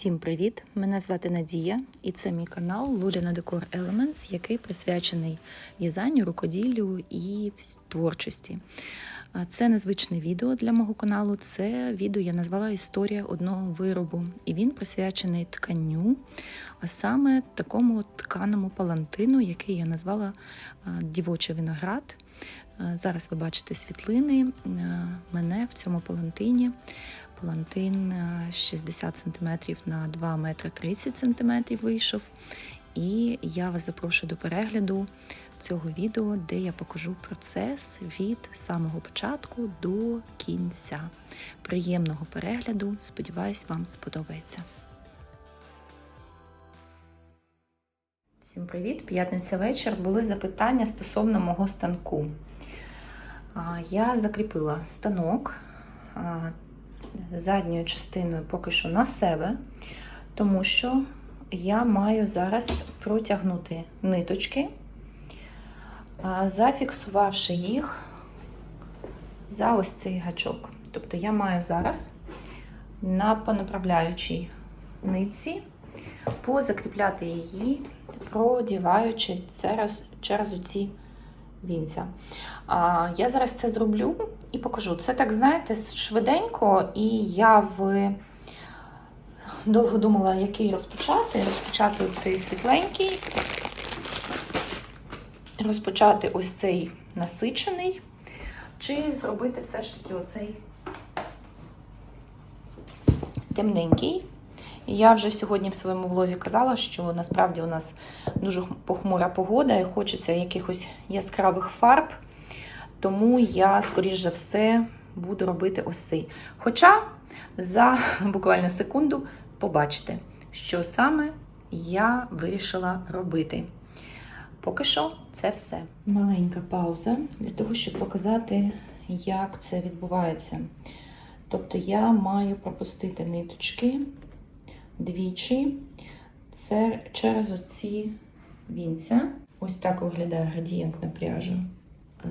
Всім привіт! Мене звати Надія, і це мій канал Луліна Декор Elements, який присвячений в'язанню, рукоділлю і творчості. Це незвичне відео для мого каналу. Це відео я назвала Історія одного виробу, і він присвячений тканню, а саме такому тканому палантину, який я назвала Дівочий виноград. Зараз ви бачите світлини мене в цьому палантині. Палантин е, 60 см на 2 метри 30 см вийшов. І я вас запрошую до перегляду цього відео, де я покажу процес від самого початку до кінця. Приємного перегляду! Сподіваюсь, вам сподобається. Всім привіт! П'ятниця вечір. Були запитання стосовно мого станку. Я закріпила станок задньою частиною поки що на себе, тому що я маю зараз протягнути ниточки, зафіксувавши їх за ось цей гачок. Тобто я маю зараз на понаправляючій нитці позакріпляти її, продіваючи через, через оці вінця. Я зараз це зроблю і покажу. Це так, знаєте, швиденько, і я в довго думала, який розпочати. Розпочати оцей світленький, розпочати ось цей насичений, чи зробити все ж таки оцей темненький. Я вже сьогодні в своєму влозі казала, що насправді у нас дуже похмура погода і хочеться якихось яскравих фарб. Тому я, скоріш за все, буду робити цей. Хоча за буквально секунду побачите, що саме я вирішила робити. Поки що це все. Маленька пауза для того, щоб показати, як це відбувається. Тобто я маю пропустити ниточки двічі це через оці вінця. Ось так виглядає градієнт на пряжу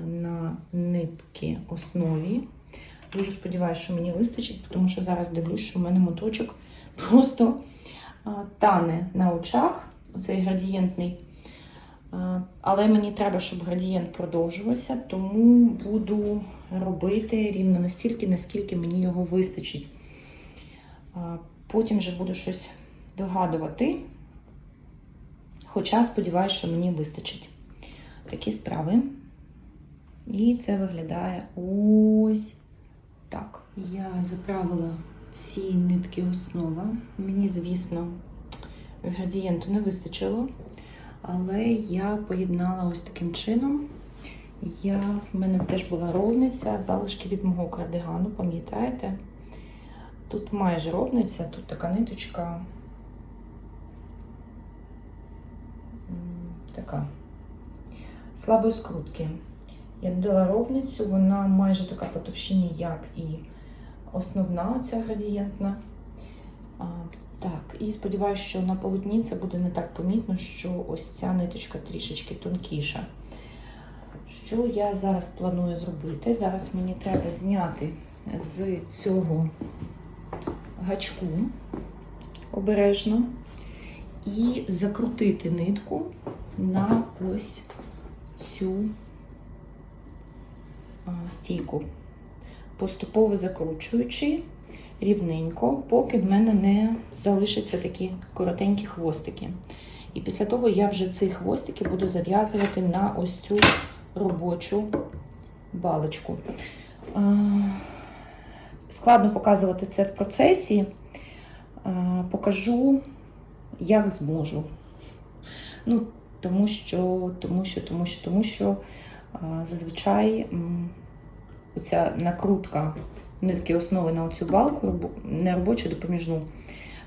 на нитки основі. Дуже сподіваюся, що мені вистачить, тому що зараз дивлюсь, що в мене моточок просто тане на очах. Оцей градієнтний. Але мені треба, щоб градієнт продовжувався, тому буду робити рівно настільки, наскільки мені його вистачить. Потім вже буду щось вигадувати. Хоча сподіваюся, що мені вистачить. Такі справи. І це виглядає ось так. Я заправила всі нитки основа. Мені, звісно, градієнту не вистачило, але я поєднала ось таким чином. Я, в мене теж була ровниця, залишки від мого кардигану, пам'ятаєте? Тут майже ровниця, тут така ниточка. Така слабої скрутки. Я додала ровницю, вона майже така по товщині, як і основна оця градієнтна. А, так, і сподіваюся, що на полотні це буде не так помітно, що ось ця ниточка трішечки тонкіша. Що я зараз планую зробити? Зараз мені треба зняти з цього гачку обережно і закрутити нитку на ось цю стійку, поступово закручуючи рівненько, поки в мене не залишаться такі коротенькі хвостики. І після того я вже ці хвостики буду зав'язувати на ось цю робочу балочку. Складно показувати це в процесі. Покажу, як зможу. Ну, тому що, тому що, тому що, тому що зазвичай оця накрутка нитки основи на оцю балку, не робочу допоміжну,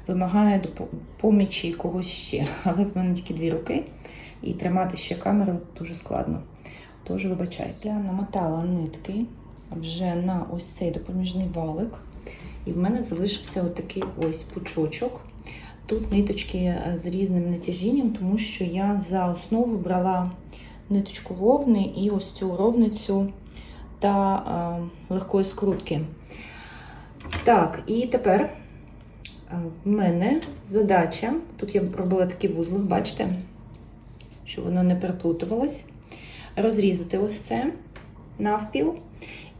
вимагає допо- помічі когось ще. Але в мене тільки дві руки, і тримати ще камеру дуже складно. Тож, вибачайте, я намотала нитки вже на ось цей допоміжний валик. І в мене залишився отакий ось пучочок. Тут ниточки з різним натяжінням, тому що я за основу брала ниточку вовни і ось цю ровницю та е, легкої скрутки. Так, і тепер е, в мене задача, тут я робила такий вузлик, бачите, щоб воно не переплутувалось. Розрізати ось це навпіл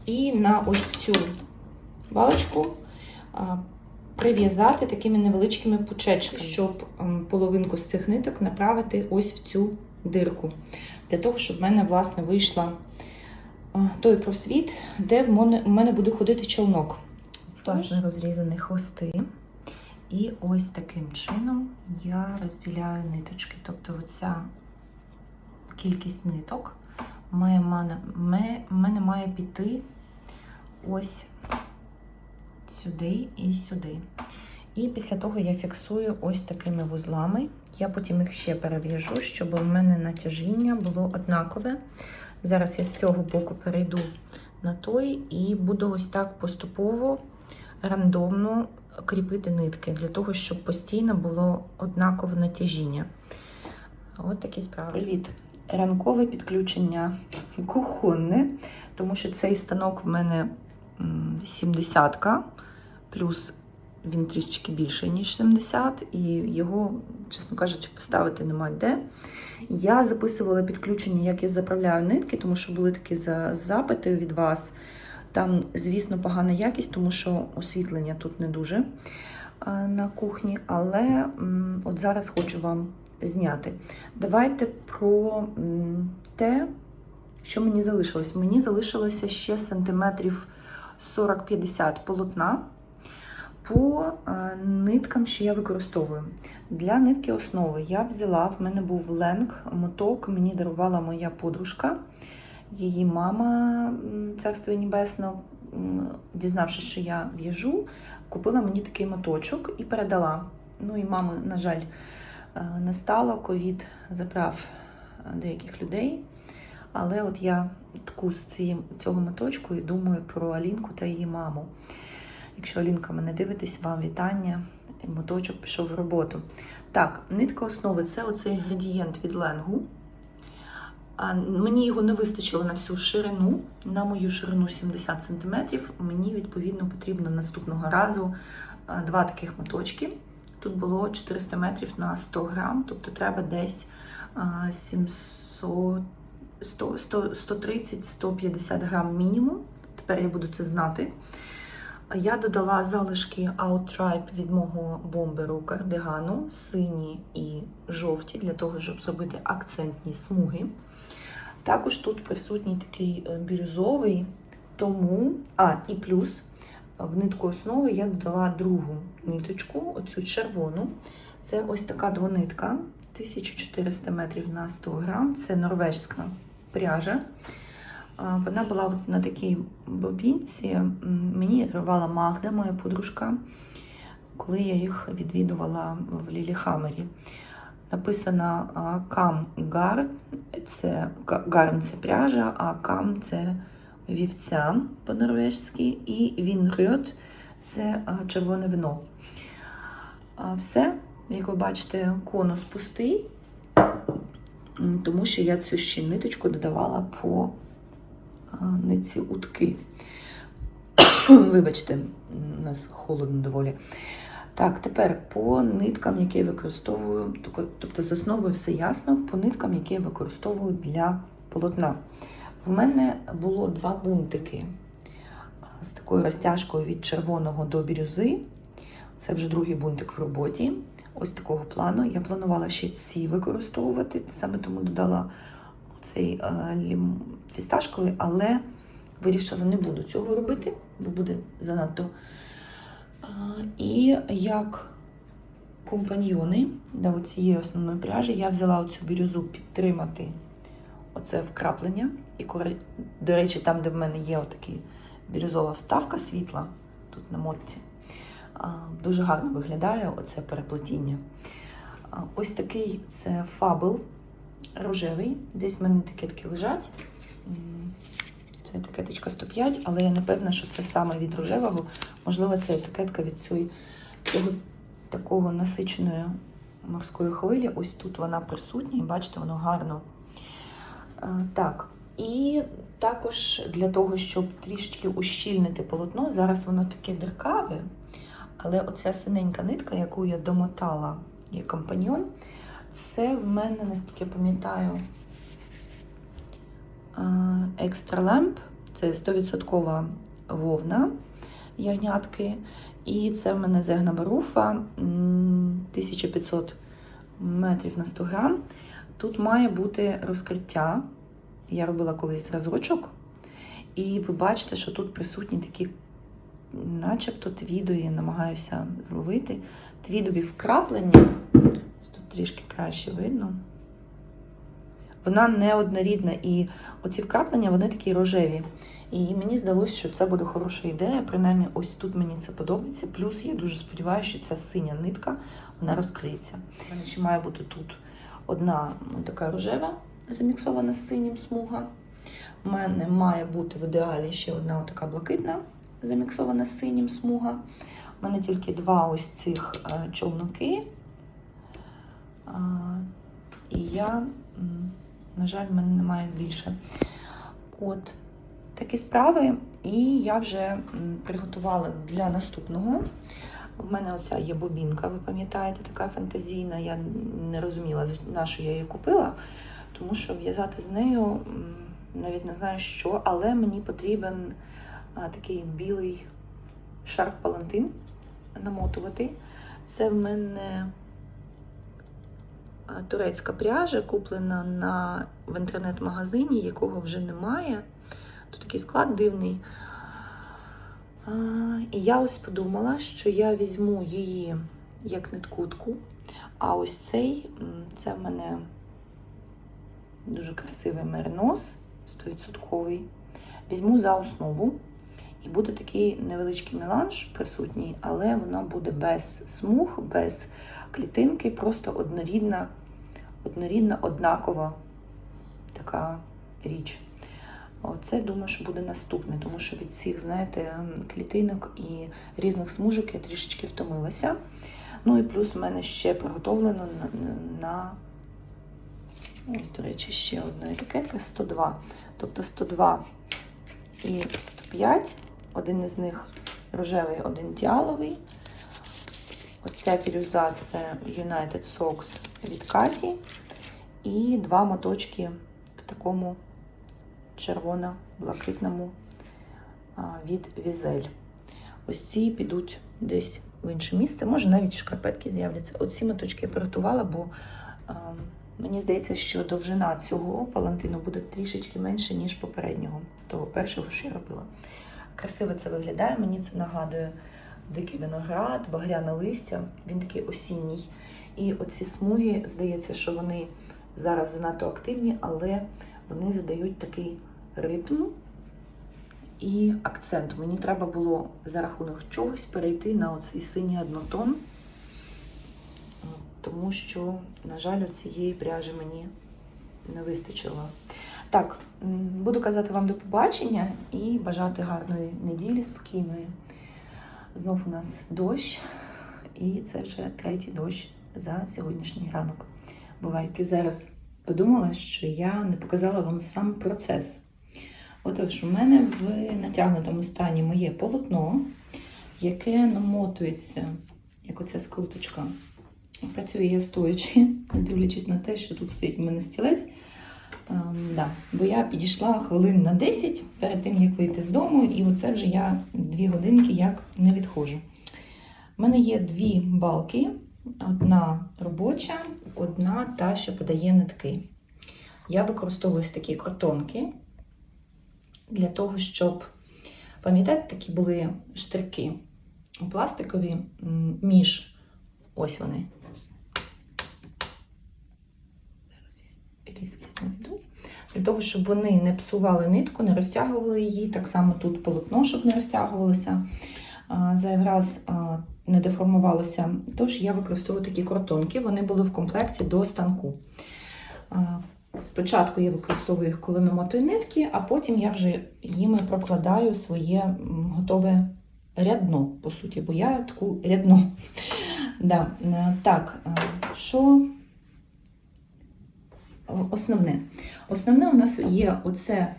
і на ось цю балочку прив'язати такими невеличкими пучечками, щоб ем, половинку з цих ниток направити ось в цю дирку. Для того, щоб в мене, власне, вийшла той просвіт, де в мене, в мене буде ходити човнок. Власне, розрізані хвости. І ось таким чином я розділяю ниточки. Тобто оця кількість ниток ме- мене має піти ось сюди і сюди. І після того я фіксую ось такими вузлами. Я потім їх ще перев'яжу, щоб у мене натяжіння було однакове. Зараз я з цього боку перейду на той і буду ось так поступово рандомно кріпити нитки для того, щоб постійно було однакове натяжіння. От такі справи. Привіт! Ранкове підключення кухонне, тому що цей станок в мене 70-ка, плюс він трішечки більший, ніж 70, і його, чесно кажучи, поставити нема де. Я записувала підключення, як я заправляю нитки, тому що були такі запити від вас. Там, звісно, погана якість, тому що освітлення тут не дуже на кухні, але от зараз хочу вам зняти. Давайте про те, що мені залишилось. Мені залишилося ще сантиметрів 40-50 полотна по е, ниткам, що я використовую. Для нитки основи я взяла, в мене був ленг, моток, мені дарувала моя подружка. Її мама, царство небесне, дізнавшись, що я в'яжу, купила мені такий моточок і передала. Ну і мами, на жаль, е, не стало. Ковід забрав е, деяких людей. Але от я таку з цього моточку і думаю про Алінку та її маму. Якщо Алінка мене дивитесь, вам вітання. І Моточок пішов в роботу. Так, нитка основи це оцей градієнт від ленгу. А мені його не вистачило на всю ширину, на мою ширину 70 см. Мені відповідно потрібно наступного разу два таких моточки. Тут було 400 метрів на 100 грам, тобто треба десь 700, 100, 100, 130-150 грам мінімум. Тепер я буду це знати. Я додала залишки Outripe від мого бомберу кардигану, сині і жовті, для того, щоб зробити акцентні смуги. Також тут присутній такий е, бірюзовий, тому, а, і плюс в нитку основи я додала другу ниточку, оцю червону. Це ось така двонитка, 1400 метрів на 100 грам. Це норвежська пряжа. Вона була от на такій бобінці. Мені її дарувала Магда, моя подружка, коли я їх відвідувала в Ліліхамері. Написано Кам Гарн, це га- гарн це пряжа, а кам це вівця по-норвежськи, і Вінрьот це червоне вино. Все, як ви бачите, конус пустий, тому що я цю ще ниточку додавала по а, нитці утки. Вибачте, у нас холодно доволі. Так, тепер по ниткам, які я використовую, тобто з основою все ясно, по ниткам, які я використовую для полотна. В мене було два бунтики з такою розтяжкою від червоного до бірюзи. Це вже другий бунтик в роботі. Ось такого плану. Я планувала ще ці використовувати, саме тому додала цей е, лім... фісташковий, але вирішила, не буду цього робити, бо буде занадто. І як компаньйони до цієї основної пряжі я взяла оцю бірюзу підтримати оце вкраплення. І, до речі, там, де в мене є отакий бірюзова вставка світла, тут на мотці, дуже гарно виглядає оце переплетіння. Ось такий це фабл рожевий. Десь в мене етикетки лежать. Це етикеточка 105, але я не певна, що це саме від рожевого. Можливо, це етикетка від цього такого насиченої морської хвилі. Ось тут вона присутня, і бачите, воно гарно. Так, і також для того, щоб трішечки ущільнити полотно, зараз воно таке деркаве, Але оця синенька нитка, яку я домотала, є компаньйон, це в мене, наскільки я пам'ятаю, екстра лемп. Це 100% вовна ягнятки. І це в мене зегна баруфа 1500 метрів на 100 грам. Тут має бути розкриття. Я робила колись зразочок. І ви бачите, що тут присутні такі, начебто, твідові, намагаюся зловити. Твідові вкраплення. Тут трішки краще видно. Вона неоднорідна, і оці вкраплення вони такі рожеві. І мені здалося, що це буде хороша ідея. Принаймні, ось тут мені це подобається. Плюс я дуже сподіваюся, що ця синя нитка вона розкриється. У мене ще має бути тут одна така рожева, заміксована з синім смуга. У мене має бути в ідеалі ще одна така блакитна, заміксована синім смуга. У мене тільки два ось цих е, човнуки. І я, на жаль, в мене немає більше. От такі справи. І я вже приготувала для наступного. У мене оця є бобінка, ви пам'ятаєте, така фантазійна. Я не розуміла, на що я її купила, тому що в'язати з нею навіть не знаю що, але мені потрібен такий білий шарф палантин намотувати. Це в мене турецька пряжа, куплена на, в інтернет-магазині, якого вже немає. Тут такий склад дивний. І я ось подумала, що я візьму її як ниткутку. А ось цей, це в мене дуже красивий меринос, 100%. Візьму за основу. І буде такий невеличкий меланж присутній, але вона буде без смуг, без клітинки, просто однорідна, однорідна, однакова така річ. Оце думаю, що буде наступне, тому що від цих, знаєте, клітинок і різних смужок я трішечки втомилася. Ну і плюс в мене ще приготовлено на, на ось, до речі, ще одна етикетка 102. Тобто 102 і 105. Один із них рожевий, один діаловий. Оця бірюза це United Socks від Каті. І два моточки в такому червоно-блакитному від Візель. Ось ці підуть десь в інше місце. Може, навіть шкарпетки з'являться. Оці моточки я приготувала, бо мені здається, що довжина цього палантину буде трішечки менше, ніж попереднього, того першого, що я робила. Красиво це виглядає, мені це нагадує дикий виноград, багряне листя. Він такий осінній. І оці смуги, здається, що вони зараз занадто активні, але вони задають такий ритм і акцент. Мені треба було за рахунок чогось перейти на оцей синій однотон, тому що, на жаль, цієї пряжі мені не вистачило. Так, буду казати вам до побачення і бажати гарної неділі, спокійної. Знов у нас дощ, і це вже третій дощ за сьогоднішній ранок. Бувайте зараз подумала, що я не показала вам сам процес. Отож, у мене в натягнутому стані моє полотно, яке намотується, як оця скруточка. Працюю я стоячи, не дивлячись на те, що тут стоїть у мене стілець. Ем, да. Бо я підійшла хвилин на 10 перед тим, як вийти з дому, і оце вже я дві годинки як не відходжу. У мене є дві балки. Одна робоча, одна та, що подає нитки. Я використовую такі картонки для того, щоб, пам'ятаєте, такі були штрики пластикові між ось вони. Зараз я різкість наведу. Для того, щоб вони не псували нитку, не розтягували її. Так само тут полотно, щоб не розтягувалося. А, Зайвий раз а, не деформувалося. Тож я використовую такі картонки. Вони були в комплекті до станку. Спочатку я використовую їх, коли намотую нитки, а потім я вже їми прокладаю своє готове рядно, по суті, бо я таку рядно. Да. е, Так, е, що основне? Основне у нас є оце,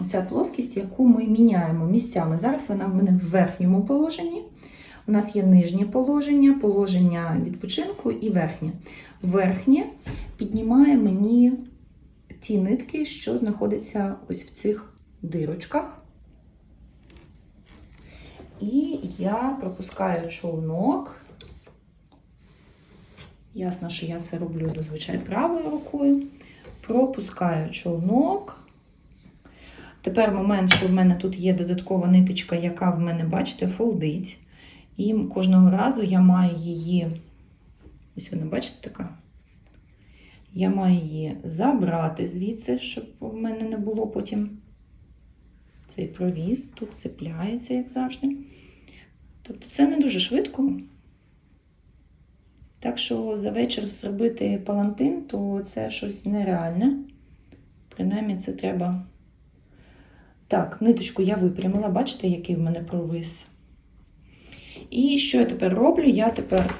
оця плоскість, яку ми міняємо місцями. Зараз вона в мене в верхньому положенні. У нас є нижнє положення, положення відпочинку і верхнє. Верхнє піднімає мені ті нитки, що знаходяться ось в цих дирочках. І я пропускаю човнок. Ясно, що я це роблю зазвичай правою рукою. Пропускаю човнок. Тепер момент, що в мене тут є додаткова ниточка, яка в мене, бачите, фолдить. І кожного разу я маю її, ось вона, бачите, така. Я маю її забрати звідси, щоб в мене не було потім цей провіз. Тут цепляється, як завжди. Тобто це не дуже швидко. Так що за вечір зробити палантин, то це щось нереальне. Принаймні, це треба. Так, ниточку я випрямила, бачите, який в мене провис. І що я тепер роблю? Я тепер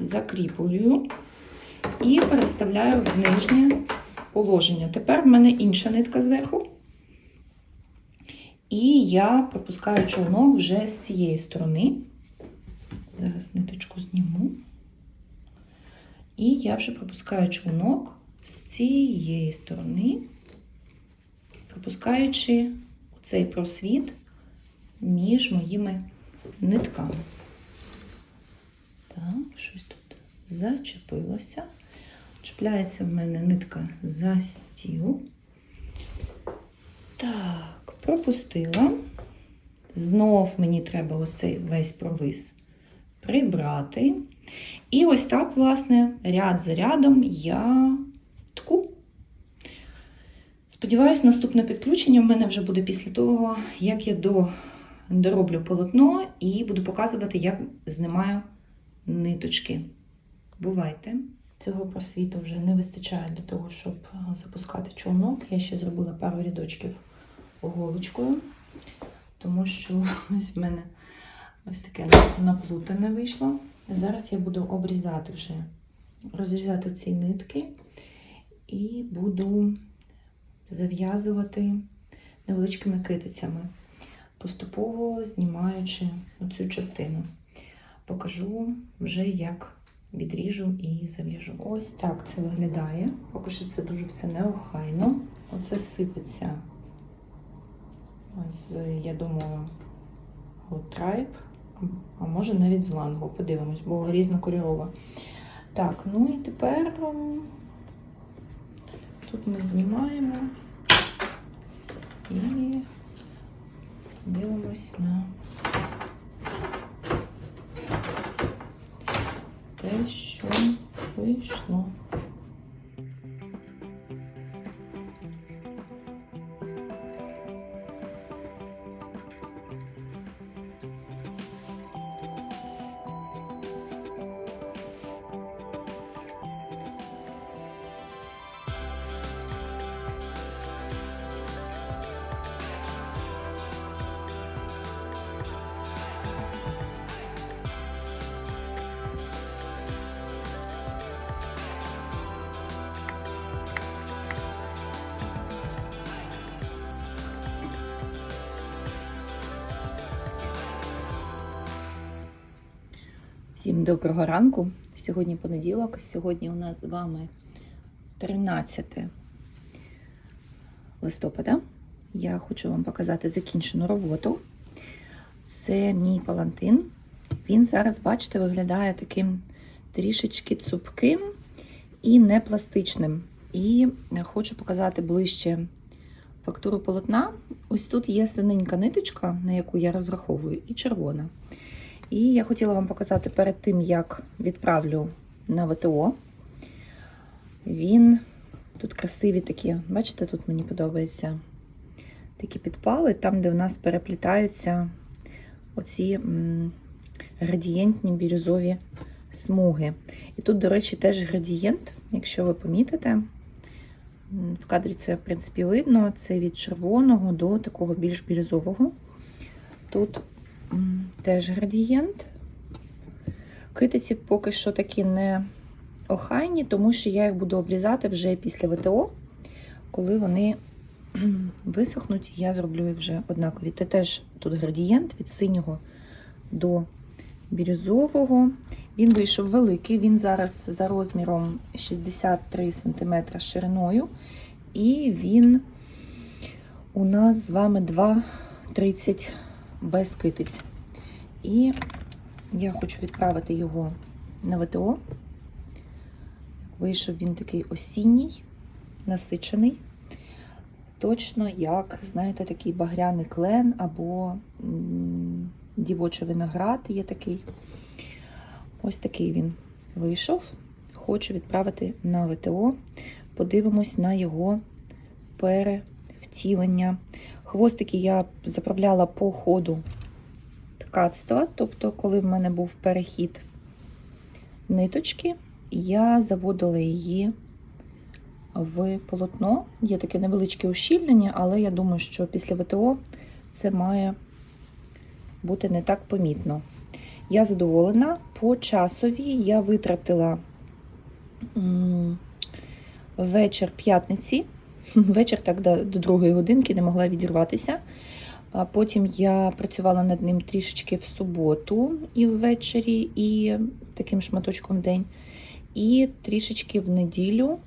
закріплюю і переставляю в нижнє положення. Тепер в мене інша нитка зверху. І я пропускаю човнок вже з цієї сторони. Зараз ниточку зніму. І я вже пропускаю човнок з цієї сторони, пропускаючи цей просвіт між моїми нитками. Так, щось тут зачепилося. Чіпляється в мене нитка за стіл. Так, пропустила. Знов мені треба ось цей весь провис прибрати. І ось так, власне, ряд за рядом я тку. Сподіваюсь, наступне підключення в мене вже буде після того, як я дороблю полотно і буду показувати, як знімаю ниточки. Бувайте! Цього просвіту вже не вистачає для того, щоб запускати човнок. Я ще зробила пару рядочків голочкою, тому що ось в мене ось таке наплутане вийшло. Зараз я буду обрізати вже, розрізати ці нитки і буду зав'язувати невеличкими китицями, поступово знімаючи оцю частину. Покажу вже, як відріжу і зав'яжу. Ось так це виглядає. Поки що це дуже все неохайно. Оце сипеться з, я думаю, Tribe, а може навіть з лангу. Подивимось, бо різнокольорова. Так, ну і тепер тут ми знімаємо і дивимось на те, що вийшло. Всім доброго ранку. Сьогодні понеділок. Сьогодні у нас з вами 13 листопада. Я хочу вам показати закінчену роботу. Це мій палантин. Він зараз, бачите, виглядає таким трішечки цупким і не пластичним. І хочу показати ближче фактуру полотна. Ось тут є синенька ниточка, на яку я розраховую, і червона. І я хотіла вам показати перед тим, як відправлю на ВТО. Він тут красиві такі, бачите, тут мені подобається такі підпали, там, де у нас переплітаються оці градієнтні бірюзові смуги. І тут, до речі, теж градієнт, якщо ви помітите. В кадрі це, в принципі, видно. Це від червоного до такого більш бірюзового. Тут теж градієнт. Китиці поки що такі не охайні, тому що я їх буду обрізати вже після ВТО, коли вони висохнуть, я зроблю їх вже однакові. Це теж тут градієнт від синього до бірюзового. Він вийшов великий, він зараз за розміром 63 см шириною. І він у нас з вами 2,30 без китиць. І я хочу відправити його на ВТО. Вийшов він такий осінній, насичений. Точно як, знаєте, такий багряний клен або дівочий виноград є такий. Ось такий він вийшов. Хочу відправити на ВТО. Подивимось на його перевтілення. Хвостики я заправляла по ходу ткацтва, тобто, коли в мене був перехід ниточки, я заводила її в полотно. Є таке невеличке ущільнення, але я думаю, що після ВТО це має бути не так помітно. Я задоволена. По часові я витратила вечір п'ятниці. Вечір так до, до другої годинки не могла відірватися. А потім я працювала над ним трішечки в суботу і ввечері, і таким шматочком день, і трішечки в неділю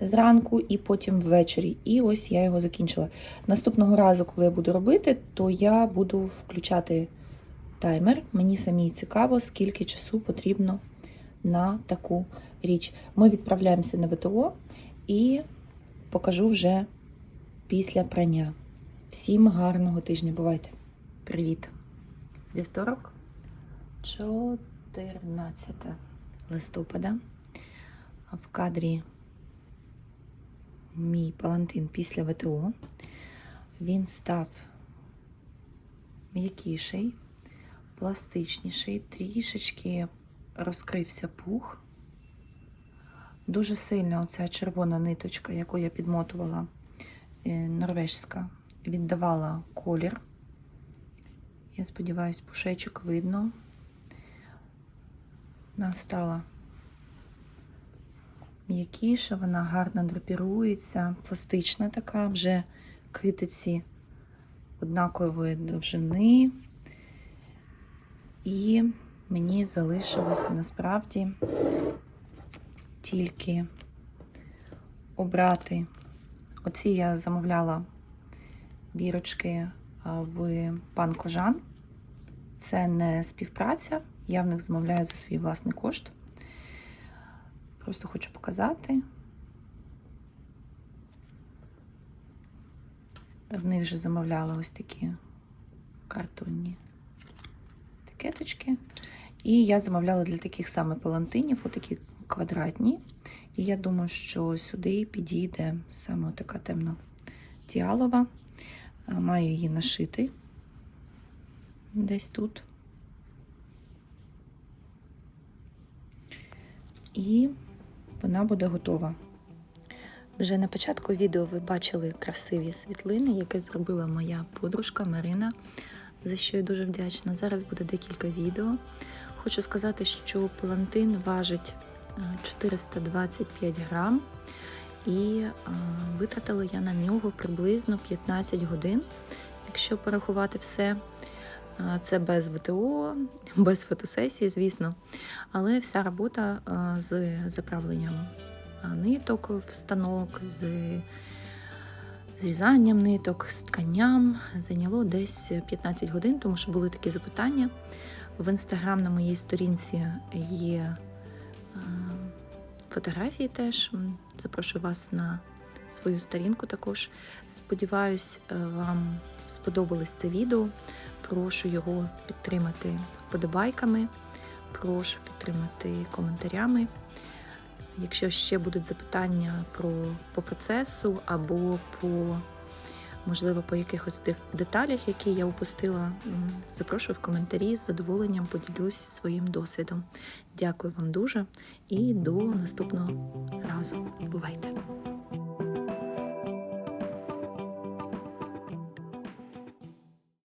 зранку, і потім ввечері. І ось я його закінчила. Наступного разу, коли я буду робити, то я буду включати таймер. Мені самій цікаво, скільки часу потрібно на таку річ. Ми відправляємося на ВТО і покажу вже після прання. Всім гарного тижня. Бувайте. Привіт. Вівторок, 14 листопада. В кадрі мій палантин після ВТО. Він став м'якіший, пластичніший, трішечки розкрився пух. Дуже сильно оця червона ниточка, яку я підмотувала, е, норвежська, віддавала колір. Я сподіваюся, пушечок видно. Вона стала м'якіша, вона гарно драпірується, пластична така, вже китиці однакової довжини. І мені залишилося насправді тільки обрати. Оці я замовляла бірочки в пан Кожан. Це не співпраця, я в них замовляю за свій власний кошт. Просто хочу показати. В них вже замовляла ось такі картонні етикеточки. І я замовляла для таких саме палантинів, отакі квадратні. І я думаю, що сюди підійде саме така темно діалова. Маю її нашити десь тут. І вона буде готова. Вже на початку відео ви бачили красиві світлини, які зробила моя подружка Марина, за що я дуже вдячна. Зараз буде декілька відео. Хочу сказати, що палантин важить 425 грам, і витратила я на нього приблизно 15 годин, якщо порахувати все. Це без ВТО, без фотосесії, звісно. Але вся робота з заправленням ниток в станок, з зрізанням ниток, з тканням зайняло десь 15 годин, тому що були такі запитання. В інстаграм на моїй сторінці є фотографії теж. Запрошую вас на свою сторінку також. Сподіваюсь, вам сподобалось це відео. Прошу його підтримати вподобайками, прошу підтримати коментарями. Якщо ще будуть запитання про, по процесу або по, можливо, по якихось тих деталях, які я упустила, запрошую в коментарі з задоволенням поділюсь своїм досвідом. Дякую вам дуже і до наступного разу. Бувайте!